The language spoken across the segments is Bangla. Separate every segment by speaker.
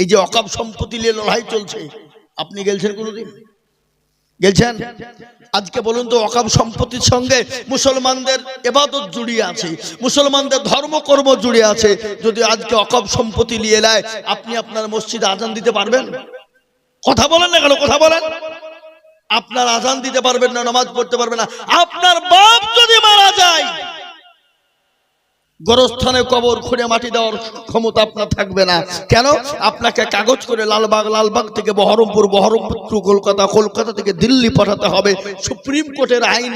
Speaker 1: এই যে অকাপ সম্পত্তি নিয়ে লড়াই চলছে, আপনি গেলছেন কোনোদিন? গেলছেন? আজকে বলুন তো, অকাপ সম্পত্তির সঙ্গে মুসলমানদের এবাদত জুড়িয়ে আছে, মুসলমানদের ধর্মকর্ম জুড়ে আছে, যদি আজকে অকাপ সম্পত্তি নিয়ে নেয়, আপনি আপনার মসজিদে আজান দিতে পারবেন? কথা বলেন না কেন? কথা বলেন। আপনার আজান দিতে পারবেন না, নামাজ পড়তে পারবেন না। আপনার বাপ যদি মারা যায় গোরস্থানে কবর খুঁড়ে মাটি দেওয়ার ক্ষমতা আপনার থাকবে না। কেন? আপনাকে কাগজ করে লালবাগ লালবাগ থেকে বহরমপুর বহরমপুর কলকাতা কলকাতা থেকে দিল্লি পাঠাতে হবে। সুপ্রিম কোর্টের আইন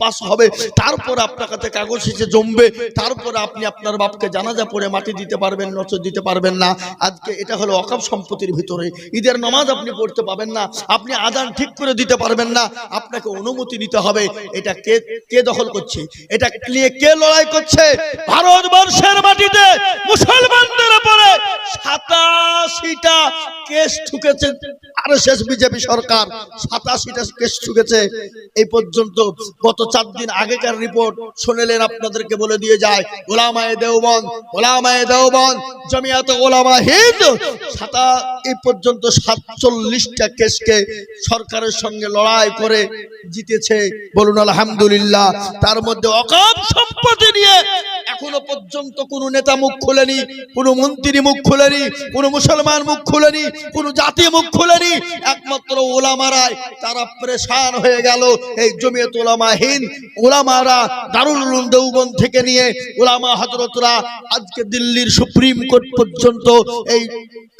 Speaker 1: পাস হবে, তারপর আপনার কাছে কাগজ এসে জমবে, তারপরে আপনি আপনার বাপকে জানাজা পড়ে মাটি দিতে পারবেন, নচর দিতে পারবেন না। আজকে এটা হলো অকাপ সম্পত্তির ভিতরে। ঈদের নামাজ আপনি পড়তে পাবেন না, আপনি আজান ঠিক করে দিতে পারবেন না। আপনাকে অনুমতি নিতে হবে, এটা কে কে দখল করছে? এটা নিয়ে কে লড়াই করছে? ভারতবর্ষের মাটিতে মুসলমানদের উপরে সাতাশিটা কেস ঠুকেছে আর শেষ বিজেপি সরকার। সাতাশিটা কেস ঠুকেছে। এই পর্যন্ত গত চার দিন আগেকার রিপোর্ট শুনেলেন আপনাদেরকে বলে দিয়ে যায়, ওলামায় দেওবন ওলামায় দেওবন জমিয়াত ওলামা হিন্দ, সাতা এই পর্যন্ত সাতচল্লিশটা কেসকে সরকারের সঙ্গে লড়াই করে জিতেছে। বলুন, আলহামদুলিল্লাহ। তার মধ্যে অকাপ সম্পত্তি নিয়ে এখনও পর্যন্ত কোনো নেতা মুখ খোলেনি, কোনো মন্ত্রী মুখ খোলেনি, কোনো মুসলমান মুখ খোলেনি, কোনো জাতি মুখ খোলেনি। একমাত্র ওলামারাই তারা প্রেশান হয়ে গেল এই জমিয়ত ওলামাহীন। ওলামারা দারুল উলুম দেওবন্দ থেকে নিয়ে ওলামা হজরতরা আজকে দিল্লির সুপ্রিম কোর্ট পর্যন্ত এই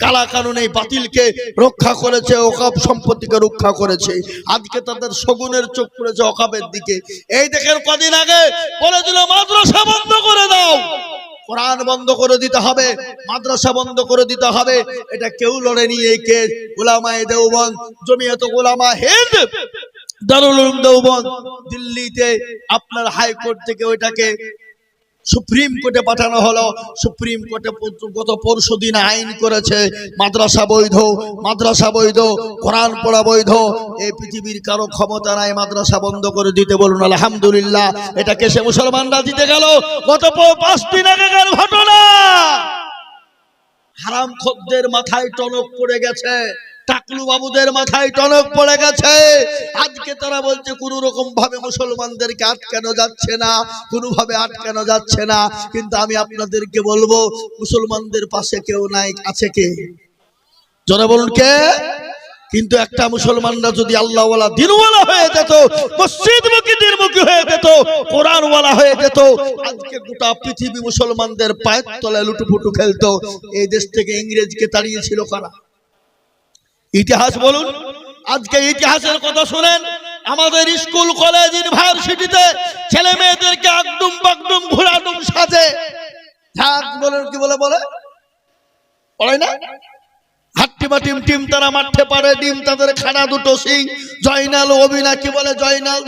Speaker 1: কালা কানুন এই বাতিলকে রক্ষা করেছে, ওকাব সম্পত্তিকে রক্ষা করেছে। আজকে তাদের শগুনের চোখ পড়েছে অকাবের দিকে। এই দেখেন কদিন আগে বলে দিল মাদ্রাসা বন্ধ করে দাও। কোরআন বন্ধ করে দিতে হবে, মাদ্রাসা বন্ধ করে দিতে হবে। এটা কেউ লড়েনি এই কেস। গোলামায় দেওবন জমিয়ত গোলামা হিন্দ, দারুল দেওবন দিল্লিতে আপনার হাইকোর্ট থেকে ওইটাকে সুপ্রিম কোর্টে পাঠানো হলো। সুপ্রিম কোর্টে গত পরশু দিন আইন করেছে। মাদ্রাসা বৈধ মাদ্রাসা বৈধ, কোরআন পড়া বৈধ। এই পৃথিবীর কারও ক্ষমতা নাই, মাদ্রাসা বন্ধ করে দিতে বলুন, আলহামদুলিল্লাহ। এটা কেসে মুসলমানরা দিতে গেল? গত পাঁচ দিন আগেকার ঘটনা! হারাম খদ্দের মাথায় টনক পড়ে গেছে। টাকলু বাবুদের মাথায় টনক পড়ে গেছে। আজকে তারা বলছে, কোন রকম ভাবে মুসলমানদেরকে আটকানো যাচ্ছে না, কোনোভাবে আটকানো যাচ্ছে না। কিন্তু আমি আপনাদেরকে বলব, মুসলমানদের পাশে কেউ নাই, আছে কে? যারা বলুন কে? কিন্তু একটা মুসলমানরা যদি আল্লাহওয়ালা দিনওয়ালা হয়ে যেত মসজিদ মুখী নির্মুখী হয়ে যেত, কোরআনওয়ালা হয়ে যেত, আজকে গোটা পৃথিবী মুসলমানদের পায়ের তলায় লুটুপুটু খেলতো। এই দেশ থেকে ইংরেজকে তাড়িয়েছিল কারা? ইতিহাস বলুন। আজকে ইতিহাসের কথা শুনেন। আমাদের স্কুল, কলেজ, ইউনিভার্সিটিতে ছেলে মেয়েদেরকে আকডুম বাকডুম ঘোরাডুম সাজে। কি বলে বলে? না? হাট্টিমা টিম টিম তারা মাঠে পারে, ডিম তাদের খানা দুটো জয়নাল বলে? জয়নাল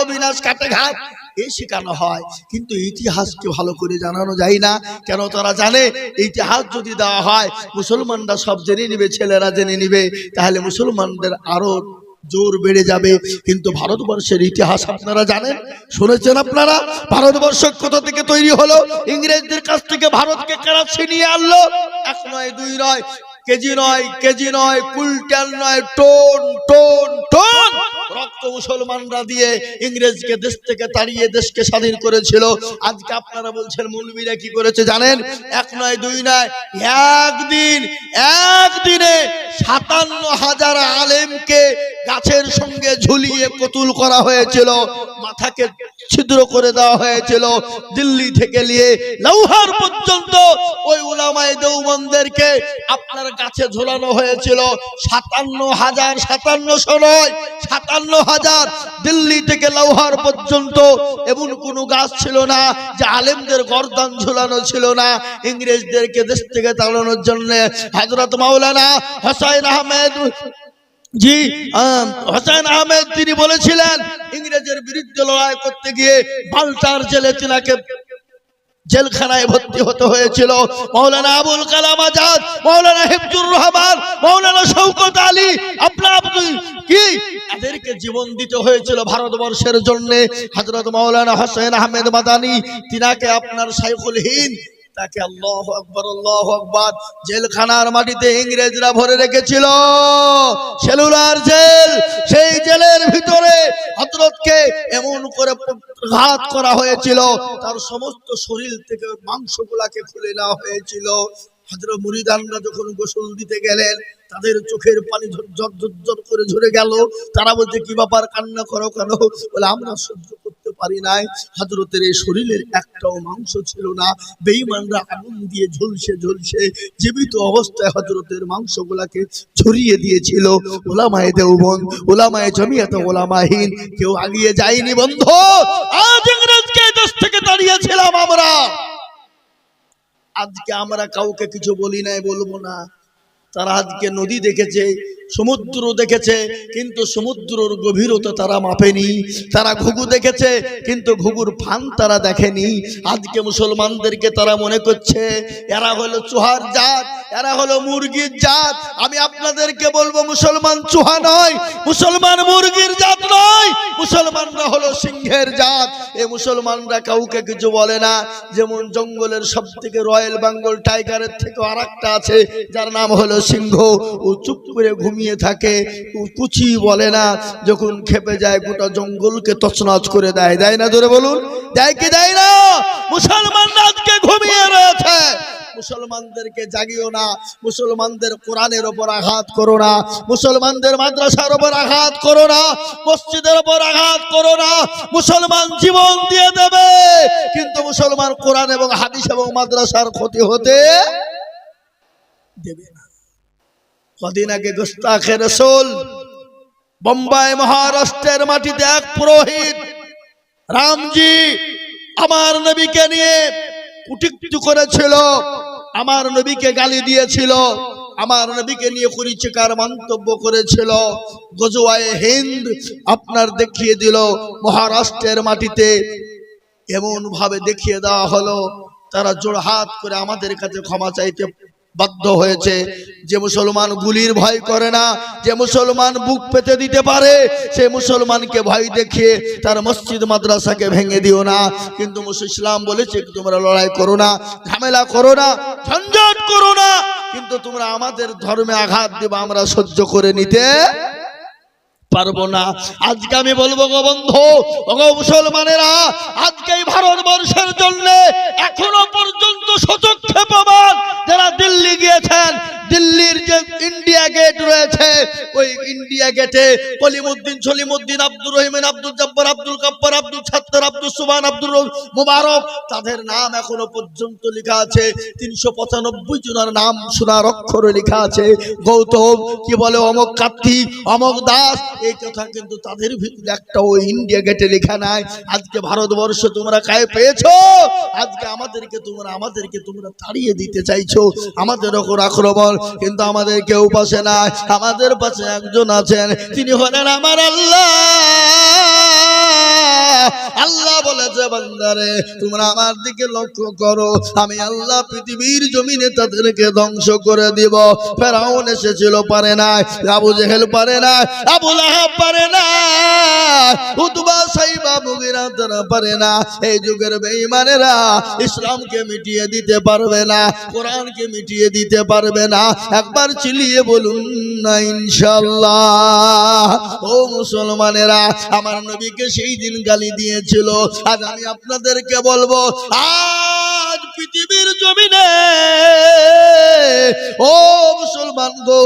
Speaker 1: অবিনাশ কাটে ঘাট এই শেখানো হয়। কিন্তু ইতিহাসকে ভালো করে জানানো যায় না। কেন তারা জানে? ইতিহাস যদি দেওয়া হয়, মুসলমানরা সব জেনে নিবে, ছেলেরা জেনে নিবে। তাহলে মুসলমানদের আরও জোর বেড়ে যাবে। কিন্তু ভারতবর্ষের ইতিহাস আপনারা জানেন? শুনেছেন আপনারা? ভারতবর্ষ কোথা থেকে তৈরি হলো? ইংরেজদের কাছ থেকে ভারতকে কারা ছিনিয়ে আনলো? এক নয়, দুই নয়। কেজি নয় কেজি নয়, কুইন্টাল নয়, টোন টোন টোন। রক্ত মুসলমানরা দিয়ে ইংরেজকে দেশ থেকে তাড়িয়ে দেশকে স্বাধীন করেছিল। আজকে আপনারা বলছেন, মৌলবীরা কি করেছে জানেন? এক নয়, দুই নয়, একদিন, একদিনে সাতান্ন হাজার আলেমকে গাছের সঙ্গে ঝুলিয়ে কতুল করা হয়েছিল, মাথাকে ছিদ্র করে দেওয়া হয়েছিল, দিল্লি থেকে নিয়ে লৌহার পর্যন্ত ওই উলামায়ে দেওবন্দেরকে আপনার গাছে ঝোলানো হয়েছিল। সাতান্ন হাজার সাতান্নশো নয়, সাতান্ন হাজার দিল্লি থেকে লৌহার পর্যন্ত। এমন কোনো গাছ ছিল না যে আলেমদের গর্দান ঝুলানো ছিল না, ইংরেজদেরকে দেশ থেকে তাড়ানোর জন্য। হজরত মাওলানা হোসাইন আহমেদ জি হোসেন আহমেদ তিনি বলেছিলেন, ইংরেজের বিরুদ্ধে লড়াই করতে গিয়ে বাল্টার জেলে তিনাকে জেলখানায় ভর্তি হতে হয়েছিল। মৌলানা আবুল কালাম আজাদ মৌলানা হিফজুর রহমান মৌলানা শৌকত আলী, আপনার কি? তাদেরকে জীবন দিতে হয়েছিল ভারতবর্ষের জন্যে। হজরত মৌলানা হোসেন আহমেদ মাদানি, তিনাকে আপনার সাইফুল হিন্দ তাকে আল্লাহ আকবর আল্লাহ আকবর। জেলখানার মাটিতে ইংরেজরা ভরে রেখেছিল। সেলুলার জেল, সেই জেলের ভিতরে হজরতকে এমন করে ঘাত করা হয়েছিল। তার সমস্ত শরীর থেকে মাংসগুলাকে খুলে নেওয়া হয়েছিল। হজরত মুরিদানরা যখন গোসল দিতে গেলেন, তাদের চোখের পানি ঝর ঝর করে ঝরে গেল। তারা বলছে, কি ব্যাপার? কান্না করো কেন? বলে, আমরা সহ্য করতে পারি নাই। হজরতের এই শরীরের একটাও মাংস ছিল না। বেইমানরা আগুন দিয়ে ঝলসে ঝলসে জীবিত অবস্থায় হজরতের মাংসগুলাকে ছড়িয়ে দিয়েছিল। ওলামায়ে দেওবন ওলামায়ে জমিয়াত ওলামাহীন কেউ আগিয়ে যায়নি বন্ধ। আজ ইংরেজকে দেশ থেকে দাঁড়িয়েছিলাম আমরা। আজকে আমরা কাউকে কিছু বলি নাই, বলব না। তারা আজকে নদী দেখেছে, সমুদ্র দেখেছে, কিন্তু সমুদ্রর গভীরতা তারা মাপেনি। তারা ঘুঘু দেখেছে, কিন্তু ঘুঘুর ফান তারা দেখেনি। আজকে মুসলমানদেরকে তারা মনে করছে, এরা হলো চুহার জাত, এরা হলো মুরগির জাত। আমি আপনাদেরকে বলব, মুসলমান চুহা নয়, মুসলমান মুরগির জাত নয়, মুসলমানরা হলো সিংহের জাত। এ মুসলমানরা কাউকে কিছু বলে না। যেমন জঙ্গলের সব থেকে রয়্যাল বেঙ্গল টাইগারের থেকে আর আছে, যার নাম হলো সিংহ ও চুপ করে ঘুমিয়ে থাকে। কুচি বলে না। যখন খেপে যায়, গোটা জঙ্গলকে তছনছ করে দেয়। দেয় না ধরে বলুন। দেয় কি দেয় না? মুসলমানরা আজকে ঘুমিয়ে রয়েছে। মুসলমানদেরকে জাগিও না। মুসলমানদের কোরআনের ওপর আঘাত করো না। মুসলমানদের মাদ্রাসার ওপর আঘাত করো না। মসজিদের ওপর আঘাত করো না। মুসলমান জীবন দিয়ে দেবে। কিন্তু মুসলমান কোরআন এবং হাদিস এবং মাদ্রাসার ক্ষতি হতে দেবে না। কদিন আগে গোস্তাখে রসুল, বোম্বাই মহারাষ্ট্রের মাটিতে এক পুরোহিত, রামজি আমার নবীকে নিয়ে কুটিক্তি করেছিল, আমার নবীকে গালি দিয়েছিল, আমার নবীকে নিয়ে পরিচিকার মন্তব্য করেছিল, গজওয়ায়ে হিন্দ আপনার দেখিয়ে দিল, মহারাষ্ট্রের মাটিতে এমন ভাবে দেখিয়ে দেওয়া হলো, তারা জোড় হাত করে আমাদের কাছে ক্ষমা চাইতে বাধ্য হয়েছে যে মুসলমান গুলির ভয় করে না, যে মুসলমান বুক পেতে দিতে পারে, সে মুসলমানকে ভয় দেখিয়ে তার মসজিদ মাদ্রাসাকে ভেঙে দিও না। কিন্তু ইসলাম বলেছে তোমরা লড়াই করো না, ঝামেলা করো না, ঝঞ্ঝট করো না, কিন্তু তোমরা আমাদের ধর্মে আঘাত দেবা, আমরা সহ্য করে নিতে পারব না। আজকে আমি বলব গো বন্ধু মুসলমানেরা আজকে ভারতবর্ষের জন্য এখনও পর্যন্ত সচক্ষে পাবার যারা দিল্লি গিয়েছেন দিল্লির যে ইন্ডিয়া গেট রয়েছে, ওই ইন্ডিয়া গেটে কলিমুদ্দিন, সলিমুদ্দিন, আব্দুর রহিমিন আব্দুল জব্বার, আব্দুল কাব্বার আব্দুল ছাত্তর আব্দুল সুবান আব্দুল মুবারক, তাদের নাম এখনও পর্যন্ত লেখা আছে। তিনশো পঁচানব্বই জনের নাম সোনার অক্ষরে লেখা আছে। গৌতম, কি বলে, অমক কার্তিক অমক দাস, এই কথা কিন্তু তাদের ভিতরে একটা ওই ইন্ডিয়া গেটে লেখা নাই। আজকে ভারতবর্ষ তোমরা কায়ে পেয়েছ? আজকে আমাদেরকে তোমরা আমাদেরকে তোমরা তাড়িয়ে দিতে চাইছো। আমাদের ওপর আক্রমণ কিন্তু আমাদের কেউ পাশে নাই। আমাদের পাশে একজন আছেন তিনি হলেন আমার আল্লাহ। আল্লাহ বলেছে, বান্দারে, তোমরা আমার দিকে লক্ষ্য করো। আমি আল্লাহ পৃথিবীর জমিনে তাদেরকে ধ্বংস করে দিব। ফেরাউন এসেছিল, পারে না আবু জেহেল পারে না আবু লাহাব পারে না উতবা সাইবা মুগিরা তারা পারে না। এই যুগের বেঈমানেরা ইসলামকে মিটিয়ে দিতে পারবে না, কোরআনকে মিটিয়ে দিতে পারবে না। একবার চিলিয়ে বলুন না ইনশাল্লাহ ও মুসলমানেরা, আমার নবীকে সেই দিন গালি দিয়েছিল আজ আমি আপনাদেরকে বলব, আজ পৃথিবীর জমিনে, ও মুসলমান গো,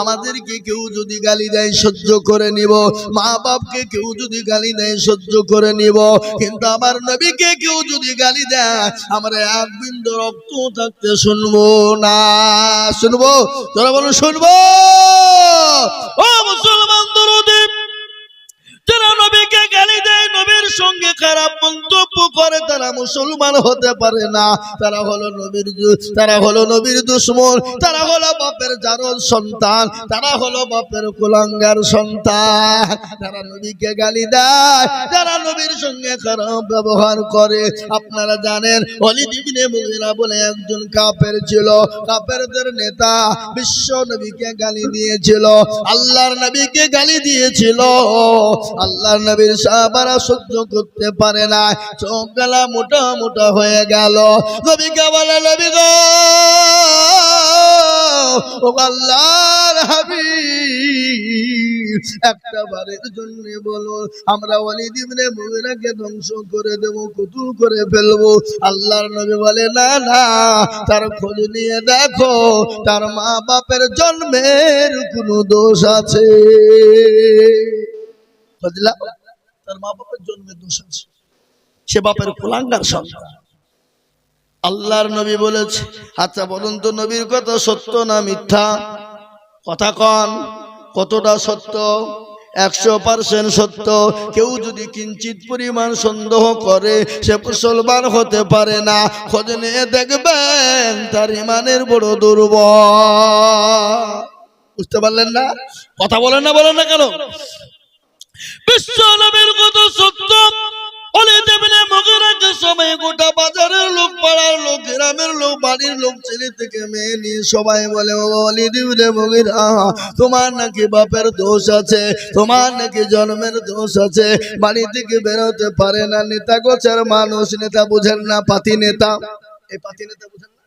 Speaker 1: আমাদেরকে কেউ যদি গালি দেয়, সহ্য করে নিব। মা বাপকে কেউ যদি গালি দেয়, সহ্য করে নিব। কিন্তু আমার নবীকে কেউ যদি গালি দেয়, আমরা এক বিন্দু রক্ত থাকতে শুনব না। শুনব? তোরা বলো শুনব? ও মুসলমান! নবীর সঙ্গে খারাপ মন্তব্য করে, তারা মুসলমান হতে পারে না। তারা হলো নবীর তারা হলো নবীর দুশ্মন, তারা হলো বাপের জারল সন্তান, তারা হলো বাপের কুলাঙ্গার সন্তান। যারা নবীকে গালি দেয়, যারা নবীর সঙ্গে খারাপ ব্যবহার করে, আপনারা জানেন অলি দিবিনে মুগিরা বলে একজন কাপের ছিল কাপেরদের নেতা বিশ্ব নবীকে গালি দিয়েছিল, আল্লাহর নবীকে গালি দিয়েছিল। আল্লাহর নবীর সাহাবারা সহ্য করতে পারে না। চোখ গেলা মোটা মোটা হয়ে গেল। নবীকে বলে, নবী ও আল্লাহর হাবিব, একটা বারের জন্য বলো, আমরা ওয়ালিদ ইবনে ধ্বংস করে দেব, কুতুল করে ফেলব। আল্লাহর নবী বলে, না না, তার খোঁজ নিয়ে দেখো, তার মা বাপের জন্মের কোনো দোষ আছে। বুঝলা তার মা বাপের জন্মের দোষ আছে। সে বাপের কুলাঙ্গার সন্তান। আল্লাহর নবী বলেছে আচ্ছা বলুন তো নবীর কথা সত্য না মিথ্যা? কথা কন, কতটা সত্য? একশো পার্সেন্ট সত্য। কেউ যদি কিঞ্চিত পরিমাণ সন্দেহ করে, সে মুসলমান হতে পারে না। খোঁজ নিয়ে দেখবেন তার ইমানের বড় দুর্বল। বুঝতে পারলেন না? কথা বলেন না বলেন না কেন? বিশ্ব সত্য। গোটা বাজারের লোক, পাড়ার লোক, গ্রামের লোক, বাড়ির লোক, ছেলে থেকে মেয়ে নিয়ে সবাই বলে তোমার নাকি বাপের দোষ আছে, তোমার নাকি জন্মের দোষ আছে, বাড়ি থেকে বেরোতে পারে না, নেতা মানুষ, নেতা বুঝেন না, পাতি নেতা। এই পাতি নেতা বুঝেন না?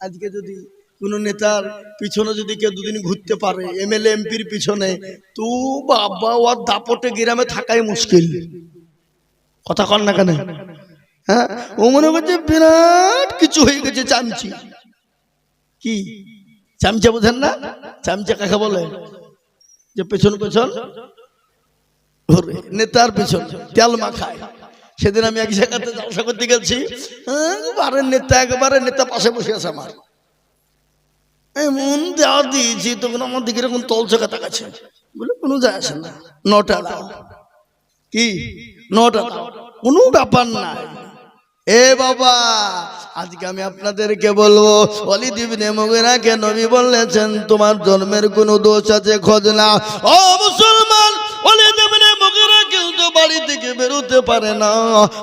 Speaker 1: আজকে যদি কোন নেতার পিছনে যদি কেউ দুদিন ঘুরতে পারে এমএলএ এমপির পিছনে তো বাবা ওর দাপটে গ্রামে থাকাই মুশকিল। কথা কন না কেন? হ্যাঁ? ও মনে করছে বিরাট কিছু হয়ে গেছে চামচি। কি? চামচা বোঝেন না? চামচা কাকে বলে? যে পেছন পেছন। নেতার পেছন তেল মাখায়। সেদিন আমি এক জায়গাতে জলসা করতে গেছি। হ্যাঁ, বারে নেতা একবারে নেতা পাশে বসে আছে আমার। এমন দেওয়া দিয়েছি, তখন আমার দিকে এরকম বলে, কোনো যায় আসে না। নটা কি? নটা দাও কোনো ব্যাপার না এ বাবা, আজকে আমি আপনাদেরকে বলব অলি দিবিনে মগিরাকে নবী তোমার জন্মের কোনো দোষ আছে, খোঁজ না ও বেরোতে পারে না,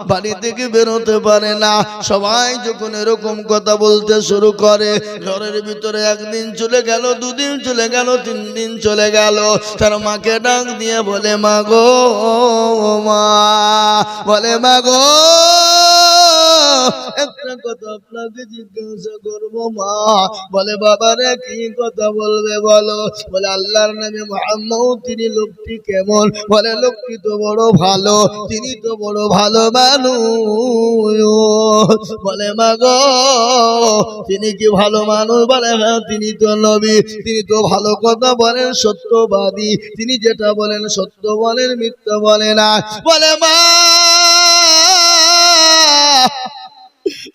Speaker 1: বাড়ি থেকে বেরোতে পারে না। সবাই যখন এরকম কথা বলতে শুরু করে, ঘরের ভিতরে একদিন চলে গেল, দুদিন চলে গেল, তিন দিন চলে গেল। তার মাকে ডাক দিয়ে বলে, মা গো, মা। বলে, মা গো একটা কথা আপনাকে জিজ্ঞাসা করব মা বলে কি কথা বলবে বলো? বলে, আল্লাহর নামে তিনি লোকটি কেমন? বলে, লোকটি তো বড় ভালো, তিনি তো বড় ভালো মানুষ। বলে মা গো তিনি কি ভালো মানুষ? বলে হ্যাঁ তিনি তো নবী, তিনি তো ভালো কথা বলেন, সত্যবাদী। তিনি যেটা বলেন, সত্য বলেন, মিথ্যা বলে না। বলে, মা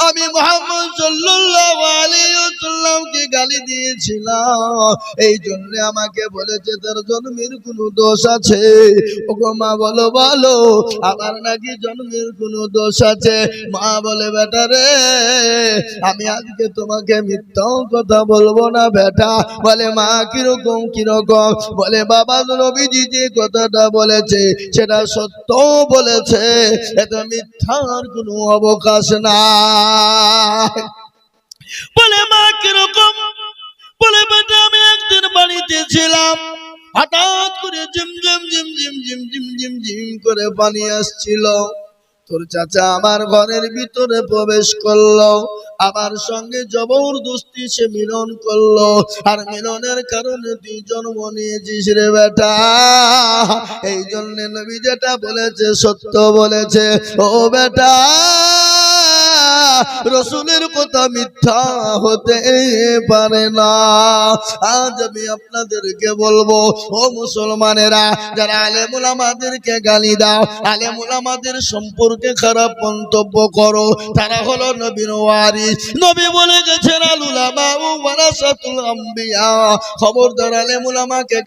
Speaker 1: আমি মোহাম্মদ সাল্লাল্লাহু আলাইহি ওয়াসাল্লামকে গালি দিয়েছিলাম। এই জন্য আমাকে বলেছে, তার জন্মের কোনো দোষ আছে? ওগো মা বলো বলো, আমার নাকি জন্মের কোনো দোষ আছে? মা বলে, বেটা রে, আমি আজকে তোমাকে মিথ্যা কথা বলব না, বেটা। বলে, মা, কীরকম কীরকম? বলে, বাবা নবীজি যে কথাটা বলেছে, সেটা সত্য বলেছে। এটা মিথ্যার কোনো অবকাশ না বলে, মা, কীরকম? বলে, বেটা, আমি একদিন বাড়িতে ছিলাম, হঠাৎ করে ঝিমঝিম জিম জিম জিম করে পানি আসছিল। তোর চাচা আমার ঘরের ভিতরে প্রবেশ করল, আমার সঙ্গে জবরদস্তি সে মিলন করল। আর মিলনের কারণে তুই জন্ম নিয়েছিস রে বেটা। এই জন্য নবী যেটা বলেছে, সত্য বলেছে। ও বেটা রসুলের কথা মিথ্যা হতে পারে না। আজ আমি আপনাদেরকে বলব, ও মুসলমানেরা, যারা আলেমুল আমাদেরকে গালি দাও, আলেমুল আমাদের সম্পর্কে খারাপ মন্তব্য করো, তারা হলো নবীন ওয়ারিস। নবী বলে গেছেন আলুলামা ও ওয়ারাসাতুল আম্বিয়া।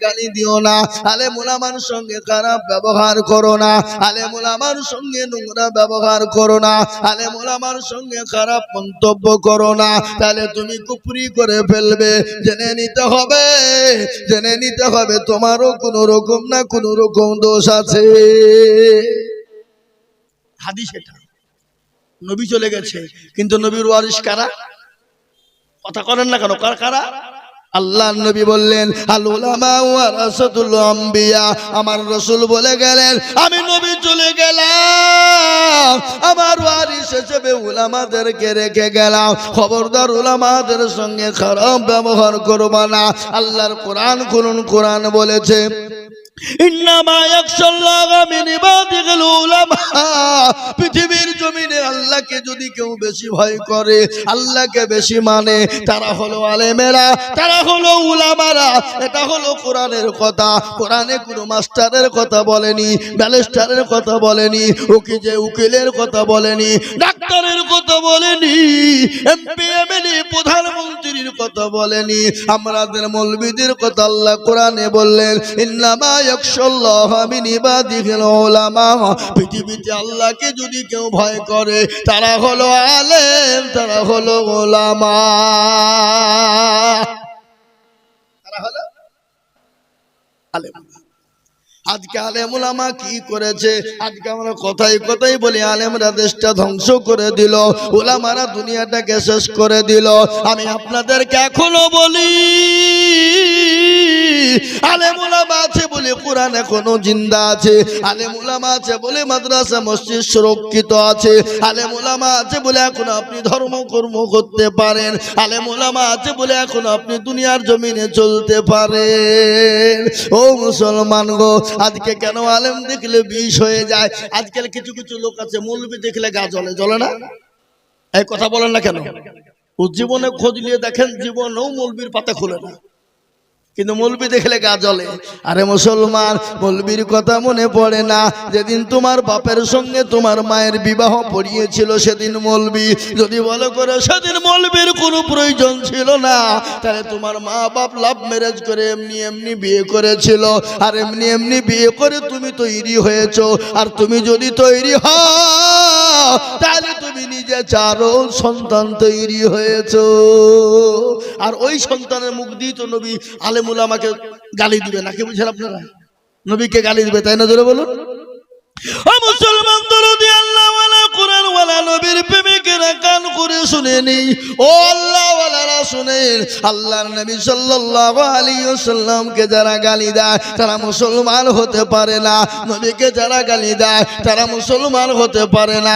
Speaker 1: গালি দিও না, আলেমুল আমার সঙ্গে খারাপ ব্যবহার করো না, আলেমুল আমার সঙ্গে নোংরা ব্যবহার করো না, আলেমুল আমার সঙ্গে খারাপ মন্তব্য করো না। তাহলে তুমি কুপুরি করে ফেলবে। জেনে নিতে হবে, জেনে নিতে হবে তোমারও কোনো রকম না কোনো রকম দোষ আছে। হাদিস নবী চলে গেছে, কিন্তু নবীর ওয়ারিস কারা? কথা করেন না কেন? কার কারা? আল্লাহ নবী বললেন আমার রসুল বলে গেলেন, আমি নবী চলে গেলাম। আমার ওয়ারিস হিসেবে উলামাদেরকে রেখে গেলাম। খবরদার উলামাদের সঙ্গে খারাপ ব্যবহার করবা না। আল্লাহর কোরআন করুন কোরআন বলেছে ইন্নামা পৃথিবীর জমিনে আল্লাহকে যদি কেউ বেশি ভয় করে, আল্লাহকে বেশি মানে তারা হলো আলেমেরা, তারা হলো উলামারা। এটা হলো কোরআনের কথা। কোরআনে কোনো মাস্টারের কথা বলেনি ব্যালিস্টারের কথা বলেনি, উকি যে উকিলের কথা বলেনি, ডাক্তারের কথা বলেনি, এমপি, এমএলএ, প্রধানমন্ত্রীর কথা বলেনি। আমাদের মৌলবীদের কথা আল্লাহ কোরআনে বললেন, ইন্নামা পৃথিবীতে আল্লাহকে যদি কেউ ভয় করে, তারা হলো আলেম, তারা হলো ওলামা আজকে আলেম ওলামা কি করেছে? আজকে আমরা কথাই কথাই বলি, আলেমরা দেশটা ধ্বংস করে দিল ওলামারা দুনিয়াটাকে শেষ করে দিল। আমি আপনাদেরকে এখনও বলি, আলেম ওলামা আছে বলে কোরআন এখনও জিন্দা আছে। আলেম ওলামা আছে বলে মাদ্রাসা মসজিদ সুরক্ষিত আছে। আলেম ওলামা আছে বলে এখন আপনি ধর্ম কর্ম করতে পারেন। আলেম ওলামা আছে বলে এখন আপনি দুনিয়ার জমিনে চলতে পারেন। ও মুসলমান গো, আজকে কেন আলেম দেখলে বিষ হয়ে যায়? আজকাল কিছু কিছু লোক আছে মৌলবি দেখলে গা জলে জলে না? এই কথা বলেন না কেন? জীবনে খোঁজ নিয়ে দেখেন জীবনেও মৌলবির পাতা খুলে না। কিন্তু মৌলবি দেখলে গা জ্বলে। আরে মুসলমান, মৌলবির কথা মনে পড়ে না। যেদিন তোমার বাপের সঙ্গে তোমার মায়ের বিবাহ পড়িয়েছিল, সেদিন মৌলবি, যদি বলো করে, সেদিন মৌলবির কোনো প্রয়োজন ছিল না। তাহলে তোমার মা বাপ লাভ ম্যারেজ করে এমনি এমনি বিয়ে করেছিল। আর এমনি এমনি বিয়ে করে তুমি তৈরি হয়েছো। আর তুমি যদি তৈরি হও তাহলে তুমি নিজে চারো সন্তান তৈরি হয়েছো। আর ওই সন্তানের মুখ দিয়ে তো নবী আলেমুল আমাকে গালি দিবে নাকি বুঝছেন আপনারা? নবীকে গালি দিবে, তাই না ধরে বলুন? মুসলমান কোরআন ওয়ালা নবীর কান করে ও আল্লাহ ওয়ালারা নবী যারা তারা মুসলমান হতে পারে না। নবীকে যারা গালি দেয়, তারা মুসলমান হতে পারে না।